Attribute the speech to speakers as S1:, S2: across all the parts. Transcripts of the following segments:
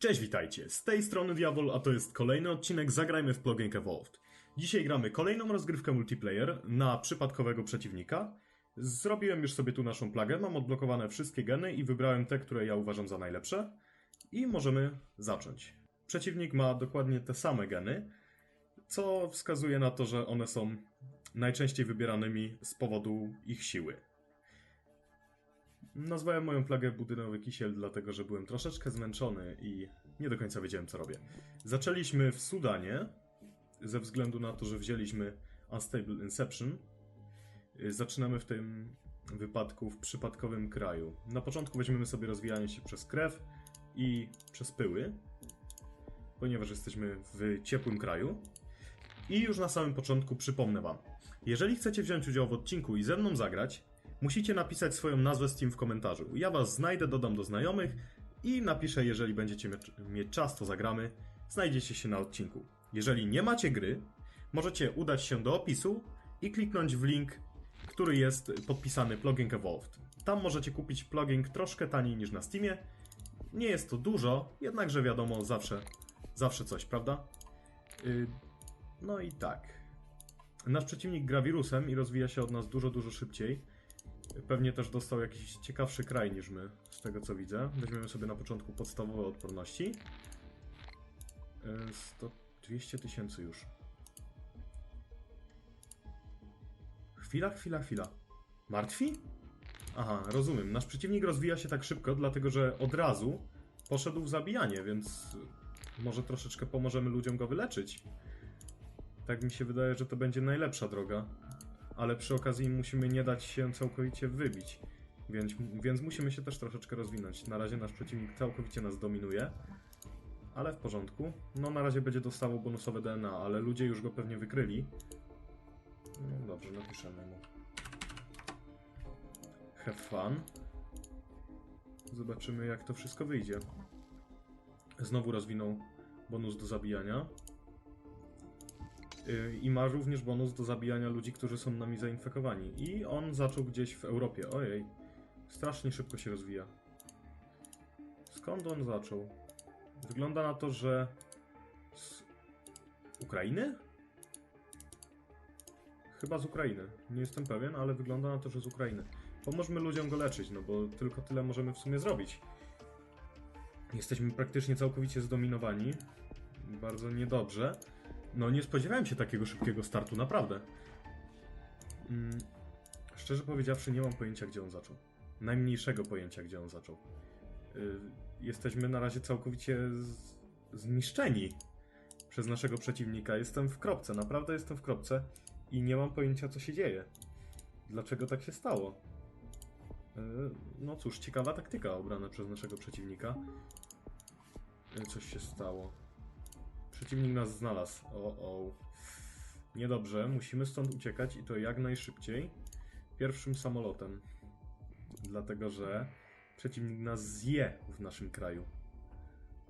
S1: Cześć, witajcie. Z tej strony Diabol, a to jest kolejny odcinek Zagrajmy w Plugin Evolved. Dzisiaj gramy kolejną rozgrywkę multiplayer na przypadkowego przeciwnika. Zrobiłem już sobie tu naszą plagę, mam odblokowane wszystkie geny i wybrałem te, które ja uważam za najlepsze. I możemy zacząć. Przeciwnik ma dokładnie te same geny, co wskazuje na to, że one są najczęściej wybieranymi z powodu ich siły. Nazwałem moją plagę budynowy kisiel, dlatego że byłem troszeczkę zmęczony i nie do końca wiedziałem, co robię. Zaczęliśmy w Sudanie, ze względu na to, że wzięliśmy Unstable Inception. Zaczynamy w tym wypadku w przypadkowym kraju. Na początku weźmiemy sobie rozwijanie się przez krew i przez pyły, ponieważ jesteśmy w ciepłym kraju. I już na samym początku przypomnę Wam, jeżeli chcecie wziąć udział w odcinku i ze mną zagrać, musicie napisać swoją nazwę Steam w komentarzu. Ja Was znajdę, dodam do znajomych i napiszę, jeżeli będziecie mieć czas, to zagramy. Znajdziecie się na odcinku. Jeżeli nie macie gry, możecie udać się do opisu i kliknąć w link, który jest podpisany Plugin Evolved. Tam możecie kupić plugin troszkę taniej niż na Steamie. Nie jest to dużo, jednakże wiadomo, zawsze, zawsze coś, prawda? Yy, no i tak. Nasz przeciwnik gra wirusem i rozwija się od nas dużo, dużo szybciej. Pewnie też dostał jakiś ciekawszy kraj niż my, z tego co widzę. Weźmiemy sobie na początku podstawowe odporności. 100, 200 tysięcy już. Chwila, chwila, chwila. Martwi? Aha, rozumiem. Nasz przeciwnik rozwija się tak szybko, dlatego że od razu poszedł w zabijanie, więc może troszeczkę pomożemy ludziom go wyleczyć. Tak mi się wydaje, że to będzie najlepsza droga. Ale przy okazji musimy nie dać się całkowicie wybić. Więc, więc musimy się też troszeczkę rozwinąć. Na razie nasz przeciwnik całkowicie nas dominuje. Ale w porządku. No na razie będzie dostawał bonusowe DNA, ale ludzie już go pewnie wykryli. No dobrze, napiszemy mu. Have fun. Zobaczymy jak to wszystko wyjdzie. Znowu rozwinął bonus do zabijania. I ma również bonus do zabijania ludzi, którzy są nami zainfekowani. I on zaczął gdzieś w Europie. Ojej, strasznie szybko się rozwija. Skąd on zaczął? Wygląda na to, że z Ukrainy? Chyba z Ukrainy. Nie jestem pewien, ale wygląda na to, że z Ukrainy. Pomóżmy ludziom go leczyć, no bo tylko tyle możemy w sumie zrobić. Jesteśmy praktycznie całkowicie zdominowani. Bardzo niedobrze. No nie spodziewałem się takiego szybkiego startu, naprawdę. Mm, szczerze powiedziawszy, nie mam pojęcia, gdzie on zaczął. Najmniejszego pojęcia, gdzie on zaczął. Yy, jesteśmy na razie całkowicie z... zniszczeni przez naszego przeciwnika. Jestem w kropce, naprawdę jestem w kropce i nie mam pojęcia, co się dzieje. Dlaczego tak się stało? Yy, no cóż, ciekawa taktyka obrana przez naszego przeciwnika. Yy, coś się stało. Przeciwnik nas znalazł. O, o. Niedobrze, musimy stąd uciekać i to jak najszybciej. Pierwszym samolotem. Dlatego, że przeciwnik nas zje w naszym kraju.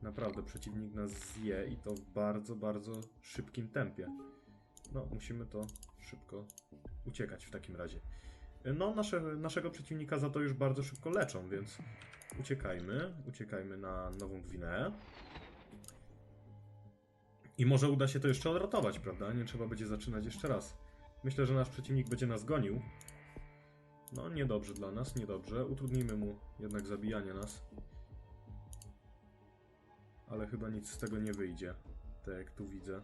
S1: Naprawdę, przeciwnik nas zje i to w bardzo, bardzo szybkim tempie. No, musimy to szybko uciekać w takim razie. No, nasze, naszego przeciwnika za to już bardzo szybko leczą, więc uciekajmy. Uciekajmy na Nową Gwineę. I może uda się to jeszcze odratować, prawda? Nie trzeba będzie zaczynać jeszcze raz. Myślę, że nasz przeciwnik będzie nas gonił. No, niedobrze dla nas, niedobrze. Utrudnijmy mu jednak zabijanie nas. Ale chyba nic z tego nie wyjdzie. Tak jak tu widzę.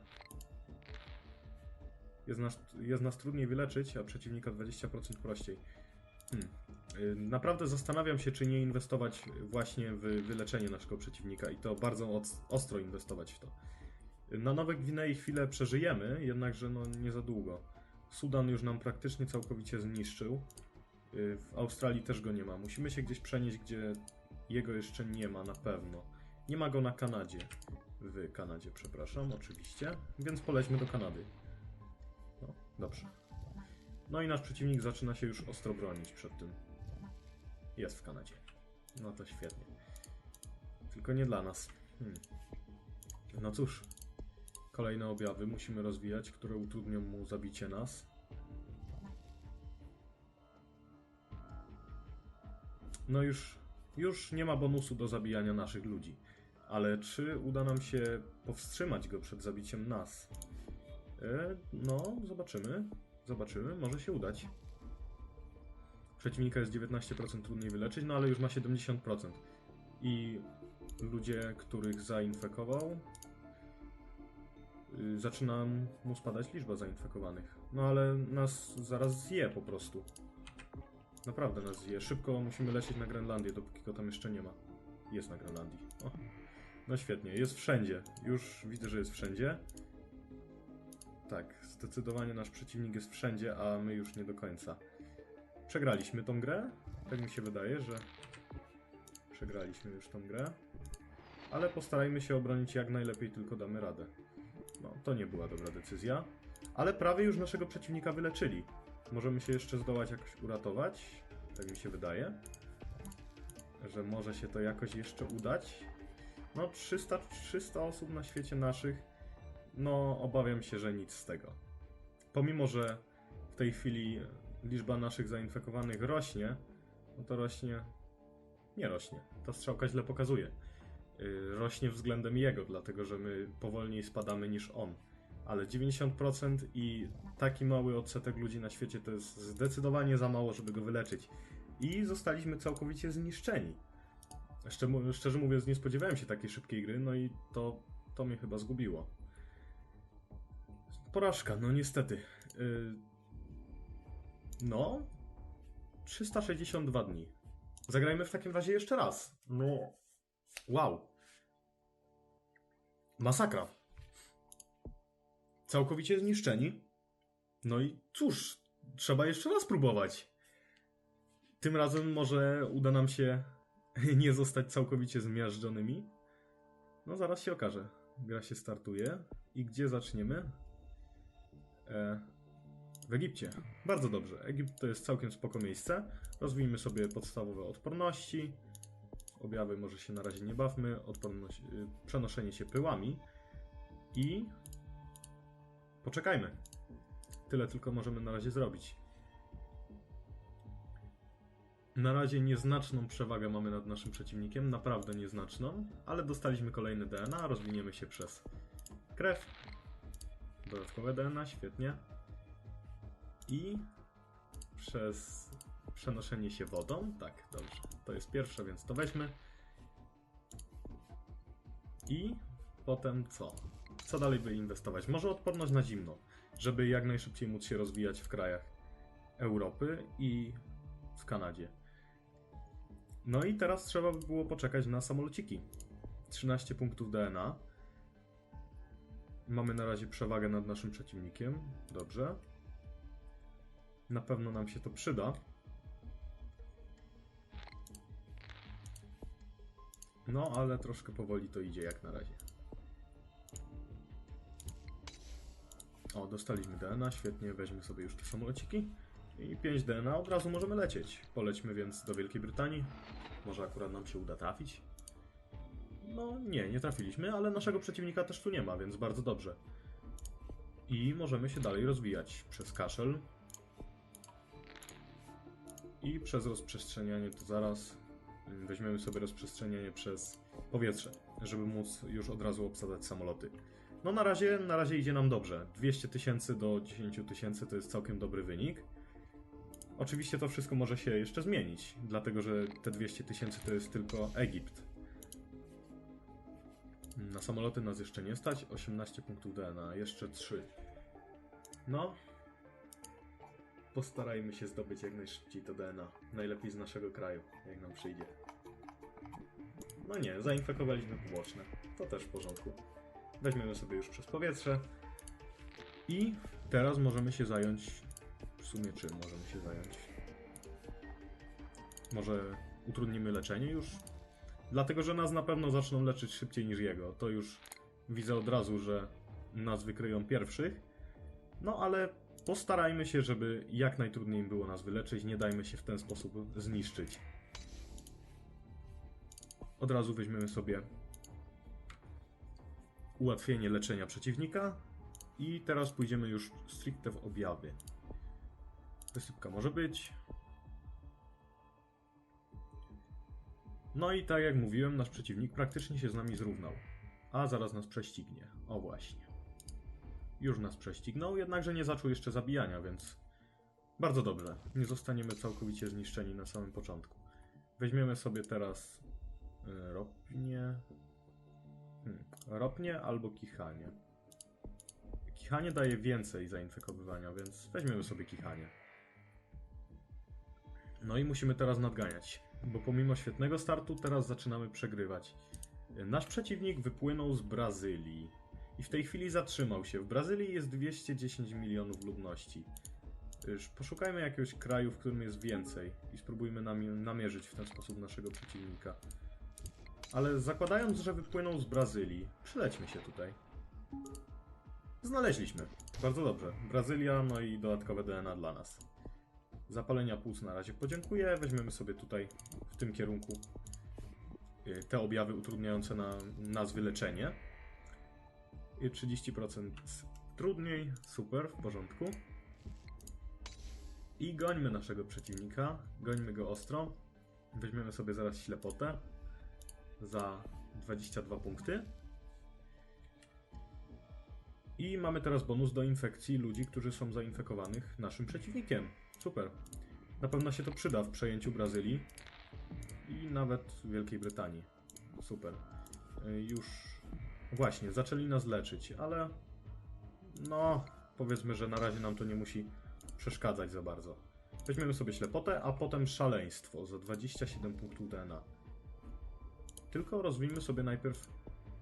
S1: Jest nas, jest nas trudniej wyleczyć, a przeciwnika 20% prościej. Hmm. Naprawdę zastanawiam się, czy nie inwestować właśnie w wyleczenie naszego przeciwnika i to bardzo ostro inwestować w to. Na Nowej Gwinei chwilę przeżyjemy, jednakże no nie za długo. Sudan już nam praktycznie całkowicie zniszczył. Y, w Australii też go nie ma. Musimy się gdzieś przenieść, gdzie jego jeszcze nie ma na pewno. Nie ma go na Kanadzie. W Kanadzie, przepraszam, oczywiście. Więc polećmy do Kanady. No, dobrze. No i nasz przeciwnik zaczyna się już ostro bronić przed tym. Jest w Kanadzie. No to świetnie. Tylko nie dla nas. Hmm. No cóż, Kolejne objawy musimy rozwijać, które utrudnią mu zabicie nas. No już, już nie ma bonusu do zabijania naszych ludzi. Ale czy uda nam się powstrzymać go przed zabiciem nas? E, no, zobaczymy. Zobaczymy, może się udać. Przeciwnika jest 19% trudniej wyleczyć, no ale już ma 70%. I ludzie, których zainfekował, zaczyna mu spadać liczba zainfekowanych. No ale nas zaraz zje po prostu. Naprawdę nas zje. Szybko musimy lecieć na Grenlandię, dopóki go tam jeszcze nie ma. Jest na Grenlandii. O. No świetnie, jest wszędzie. Już widzę, że jest wszędzie. Tak, zdecydowanie nasz przeciwnik jest wszędzie, a my już nie do końca. Przegraliśmy tą grę. Tak mi się wydaje, że przegraliśmy już tą grę. Ale postarajmy się obronić jak najlepiej tylko damy radę. No, to nie była dobra decyzja. Ale prawie już naszego przeciwnika wyleczyli. Możemy się jeszcze zdołać jakoś uratować. Tak mi się wydaje. Że może się to jakoś jeszcze udać. No, 300, 300 osób na świecie naszych. No, obawiam się, że nic z tego. Pomimo, że w tej chwili liczba naszych zainfekowanych rośnie, no to rośnie. Nie rośnie. Ta strzałka źle pokazuje. Yy, rośnie względem jego, dlatego że my powolniej spadamy niż on. Ale 90% i taki mały odsetek ludzi na świecie to jest zdecydowanie za mało, żeby go wyleczyć. I zostaliśmy całkowicie zniszczeni. Szczerze, szczerze mówiąc, nie spodziewałem się takiej szybkiej gry, no i to, to mnie chyba zgubiło. Porażka, no niestety. Yy, no. 362 dni. Zagrajmy w takim razie jeszcze raz. No. Wow. Masakra. Całkowicie zniszczeni. No i cóż, trzeba jeszcze raz próbować. Tym razem może uda nam się nie zostać całkowicie zmiażdżonymi. No zaraz się okaże. Gra się startuje. I gdzie zaczniemy? E, w Egipcie. Bardzo dobrze. Egipt to jest całkiem spoko miejsce. Rozwijmy sobie podstawowe odporności. Objawy może się na razie nie bawmy. Odporność, y, przenoszenie się pyłami. I poczekajmy. Tyle tylko możemy na razie zrobić. Na razie nieznaczną przewagę mamy nad naszym przeciwnikiem, naprawdę nieznaczną, ale dostaliśmy kolejny DNA, rozwiniemy się przez krew. Dodatkowe DNA, świetnie. I przez przenoszenie się wodą. Tak, dobrze. Jest pierwsze, więc to weźmy. I potem co? Co dalej by inwestować? Może odporność na zimno, żeby jak najszybciej móc się rozwijać w krajach Europy i w Kanadzie. No i teraz trzeba by było poczekać na samolociki. 13 punktów DNA. Mamy na razie przewagę nad naszym przeciwnikiem. Dobrze. Na pewno nam się to przyda. No, ale troszkę powoli to idzie jak na razie. O, dostaliśmy DNA, świetnie, weźmy sobie już te samolociki. I 5 DNA, od razu możemy lecieć. Polećmy więc do Wielkiej Brytanii. Może akurat nam się uda trafić. No nie, nie trafiliśmy, ale naszego przeciwnika też tu nie ma, więc bardzo dobrze. I możemy się dalej rozwijać przez kaszel. I przez rozprzestrzenianie to zaraz weźmiemy sobie rozprzestrzenianie przez powietrze, żeby móc już od razu obsadzać samoloty. No na razie, na razie idzie nam dobrze. 200 tysięcy do 10 tysięcy to jest całkiem dobry wynik. Oczywiście to wszystko może się jeszcze zmienić, dlatego że te 200 tysięcy to jest tylko Egipt. Na samoloty nas jeszcze nie stać. 18 punktów DNA, jeszcze 3. No. Postarajmy się zdobyć jak najszybciej to DNA. Najlepiej z naszego kraju, jak nam przyjdzie. No nie, zainfekowaliśmy poboczne. To też w porządku. Weźmiemy sobie już przez powietrze. I teraz możemy się zająć. W sumie czym możemy się zająć? Może utrudnimy leczenie już? Dlatego, że nas na pewno zaczną leczyć szybciej niż jego. To już widzę od razu, że nas wykryją pierwszych. No ale postarajmy się, żeby jak najtrudniej było nas wyleczyć. Nie dajmy się w ten sposób zniszczyć. Od razu weźmiemy sobie ułatwienie leczenia przeciwnika. I teraz pójdziemy już stricte w objawy. Wysypka może być. No i tak jak mówiłem, nasz przeciwnik praktycznie się z nami zrównał. A zaraz nas prześcignie. O właśnie. Już nas prześcignął, jednakże nie zaczął jeszcze zabijania, więc bardzo dobrze. Nie zostaniemy całkowicie zniszczeni na samym początku. Weźmiemy sobie teraz y, ropnie. Hmm, ropnie albo kichanie. Kichanie daje więcej zainfekowywania, więc weźmiemy sobie kichanie. No i musimy teraz nadganiać, bo pomimo świetnego startu teraz zaczynamy przegrywać. Nasz przeciwnik wypłynął z Brazylii i w tej chwili zatrzymał się. W Brazylii jest 210 milionów ludności. Poszukajmy jakiegoś kraju, w którym jest więcej i spróbujmy nami- namierzyć w ten sposób naszego przeciwnika. Ale zakładając, że wypłynął z Brazylii, przylećmy się tutaj. Znaleźliśmy. Bardzo dobrze. Brazylia, no i dodatkowe DNA dla nas. Zapalenia płuc na razie podziękuję. Weźmiemy sobie tutaj w tym kierunku y, te objawy utrudniające na nas wyleczenie. I 30% trudniej. Super, w porządku. I gońmy naszego przeciwnika. Gońmy go ostro. Weźmiemy sobie zaraz ślepotę za 22 punkty. I mamy teraz bonus do infekcji ludzi, którzy są zainfekowanych naszym przeciwnikiem. Super. Na pewno się to przyda w przejęciu Brazylii i nawet Wielkiej Brytanii. Super. Y, Już właśnie, zaczęli nas leczyć, ale no, powiedzmy, że na razie nam to nie musi przeszkadzać za bardzo. Weźmiemy sobie ślepotę, a potem szaleństwo za 27 punktów DNA. Tylko rozwijmy sobie najpierw.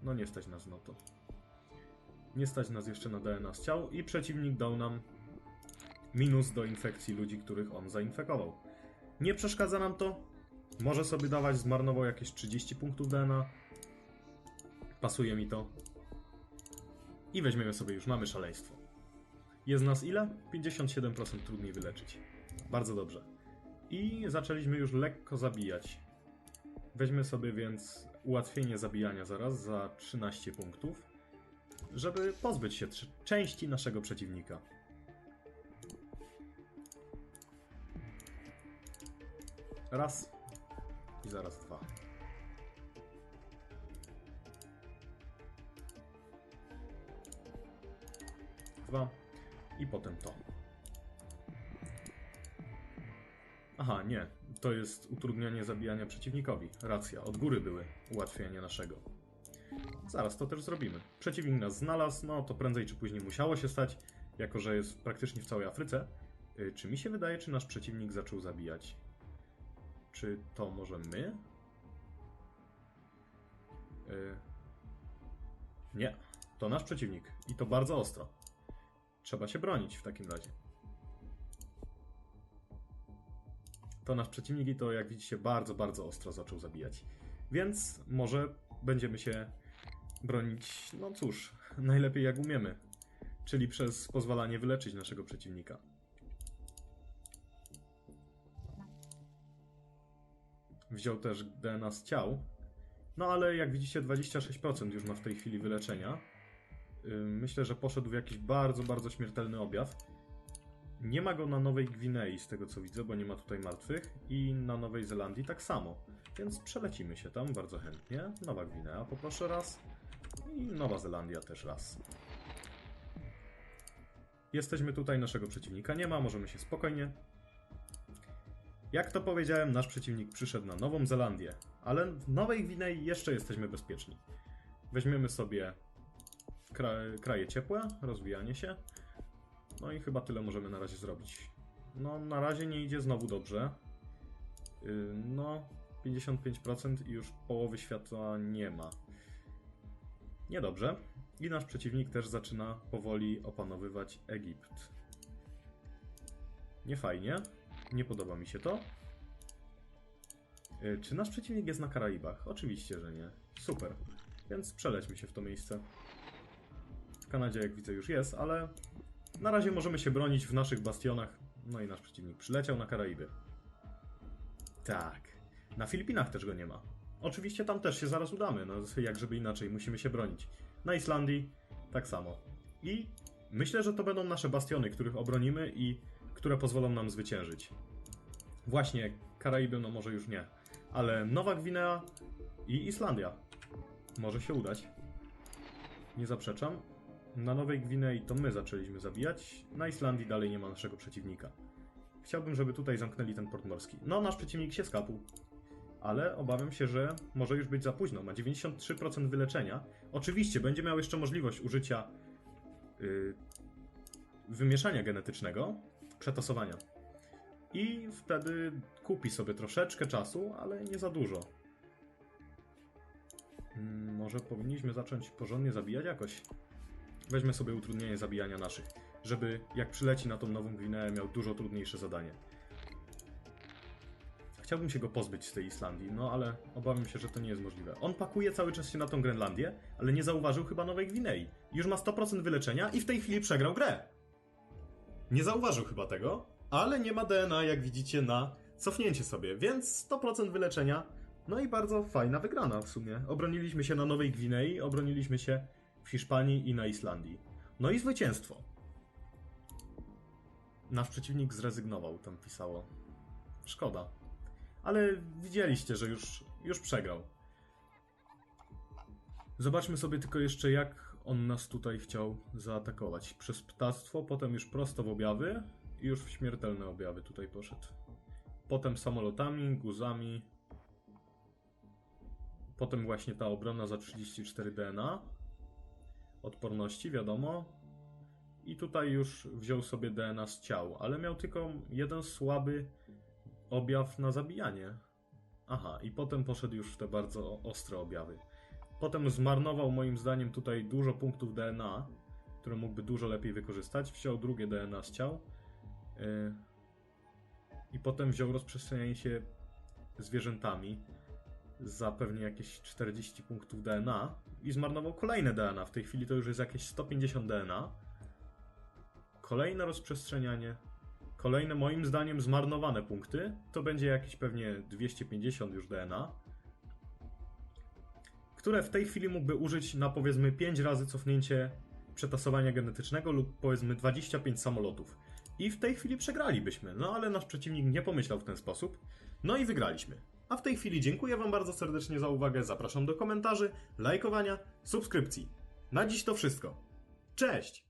S1: No nie stać nas na to. Nie stać nas jeszcze na DNA z ciał i przeciwnik dał nam minus do infekcji ludzi, których on zainfekował. Nie przeszkadza nam to. Może sobie dawać, zmarnował jakieś 30 punktów DNA. Pasuje mi to. I weźmiemy sobie już, mamy szaleństwo. Jest nas ile? 57% trudniej wyleczyć. Bardzo dobrze. I zaczęliśmy już lekko zabijać. Weźmy sobie więc ułatwienie zabijania zaraz za 13 punktów, żeby pozbyć się części naszego przeciwnika. Raz i zaraz dwa. Dwa i potem to. Aha, nie. To jest utrudnianie zabijania przeciwnikowi. Racja, od góry były ułatwienia naszego. Zaraz to też zrobimy. Przeciwnik nas znalazł, no to prędzej czy później musiało się stać, jako że jest praktycznie w całej Afryce. Y, Czy mi się wydaje, czy nasz przeciwnik zaczął zabijać? Czy to może my? Y, Nie, to nasz przeciwnik i to bardzo ostro. Trzeba się bronić w takim razie. To nasz przeciwnik i to, jak widzicie, bardzo, bardzo ostro zaczął zabijać. Więc może będziemy się bronić, no cóż, najlepiej jak umiemy. Czyli przez pozwalanie wyleczyć naszego przeciwnika. Wziął też DNA z ciał. No ale jak widzicie, 26% już ma w tej chwili wyleczenia. Yy, Myślę, że poszedł w jakiś bardzo, bardzo śmiertelny objaw. Nie ma go na Nowej Gwinei, z tego co widzę, bo nie ma tutaj martwych. I na Nowej Zelandii tak samo. Więc przelecimy się tam bardzo chętnie. Nowa Gwinea poproszę raz. I Nowa Zelandia też raz. Jesteśmy tutaj, naszego przeciwnika nie ma, możemy się spokojnie. Jak to powiedziałem, nasz przeciwnik przyszedł na Nową Zelandię, ale w Nowej Gwinei jeszcze jesteśmy bezpieczni. Weźmiemy sobie kra kraje ciepłe, rozwijanie się. No i chyba tyle możemy na razie zrobić. No, na razie nie idzie znowu dobrze. Yy, no, 55% i już połowy świata nie ma. Niedobrze. I nasz przeciwnik też zaczyna powoli opanowywać Egipt. Nie fajnie. Nie podoba mi się to. Yy, Czy nasz przeciwnik jest na Karaibach? Oczywiście, że nie. Super. Więc przelećmy się w to miejsce. Kanadzie, jak widzę, już jest, ale na razie możemy się bronić w naszych bastionach. No i nasz przeciwnik przyleciał na Karaiby. Tak. Na Filipinach też go nie ma. Oczywiście tam też się zaraz udamy, no jak żeby inaczej, musimy się bronić. Na Islandii tak samo. I myślę, że to będą nasze bastiony, których obronimy i które pozwolą nam zwyciężyć. Właśnie, Karaiby no może już nie, Ale Nowa Gwinea i Islandia. Może się udać. Nie zaprzeczam. Na Nowej Gwinei to my zaczęliśmy zabijać, na Islandii dalej nie ma naszego przeciwnika. Chciałbym, żeby tutaj zamknęli ten port morski. No, nasz przeciwnik się skapł. Ale obawiam się, że może już być za późno. Ma 93% wyleczenia. Oczywiście będzie miał jeszcze możliwość użycia yy, wymieszania genetycznego, przetasowania. I wtedy kupi sobie troszeczkę czasu, ale nie za dużo. Mm, Może powinniśmy zacząć porządnie zabijać jakoś. Weźmy sobie utrudnienie zabijania naszych, żeby jak przyleci na tą nową Gwineę miał dużo trudniejsze zadanie. Chciałbym się go pozbyć z tej Islandii, no ale obawiam się, że to nie jest możliwe. On pakuje cały czas się na tą Grenlandię, ale nie zauważył chyba Nowej Gwinei. Już ma 100% wyleczenia i w tej chwili przegrał grę. Nie zauważył chyba tego, ale nie ma DNA, jak widzicie, na cofnięcie sobie, więc 100% wyleczenia. No i bardzo fajna wygrana w sumie. Obroniliśmy się na Nowej Gwinei, obroniliśmy się w Hiszpanii i na Islandii. No i zwycięstwo. Nasz przeciwnik zrezygnował, tam pisało. Szkoda. Ale widzieliście, że już, już przegrał. Zobaczmy sobie tylko jeszcze, jak on nas tutaj chciał zaatakować. Przez ptactwo, potem już prosto w objawy i już w śmiertelne objawy tutaj poszedł. Potem samolotami, guzami. Potem właśnie ta obrona za 34 DNA. Odporności, wiadomo. I tutaj już wziął sobie DNA z ciał, ale miał tylko jeden słaby objaw na zabijanie. Aha, i potem poszedł już w te bardzo ostre objawy. Potem zmarnował moim zdaniem tutaj dużo punktów DNA, które mógłby dużo lepiej wykorzystać. Wziął drugie DNA z ciał. Yy, I potem wziął rozprzestrzenianie się zwierzętami za pewnie jakieś 40 punktów DNA i zmarnował kolejne DNA. W tej chwili to już jest jakieś 150 DNA. Kolejne rozprzestrzenianie. Kolejne moim zdaniem zmarnowane punkty. To będzie jakieś pewnie 250 już DNA. Które w tej chwili mógłby użyć na powiedzmy 5 razy cofnięcie przetasowania genetycznego lub powiedzmy 25 samolotów. I w tej chwili przegralibyśmy. No ale nasz przeciwnik nie pomyślał w ten sposób. No i wygraliśmy. A w tej chwili dziękuję Wam bardzo serdecznie za uwagę. Zapraszam do komentarzy, lajkowania, subskrypcji. Na dziś to wszystko. Cześć!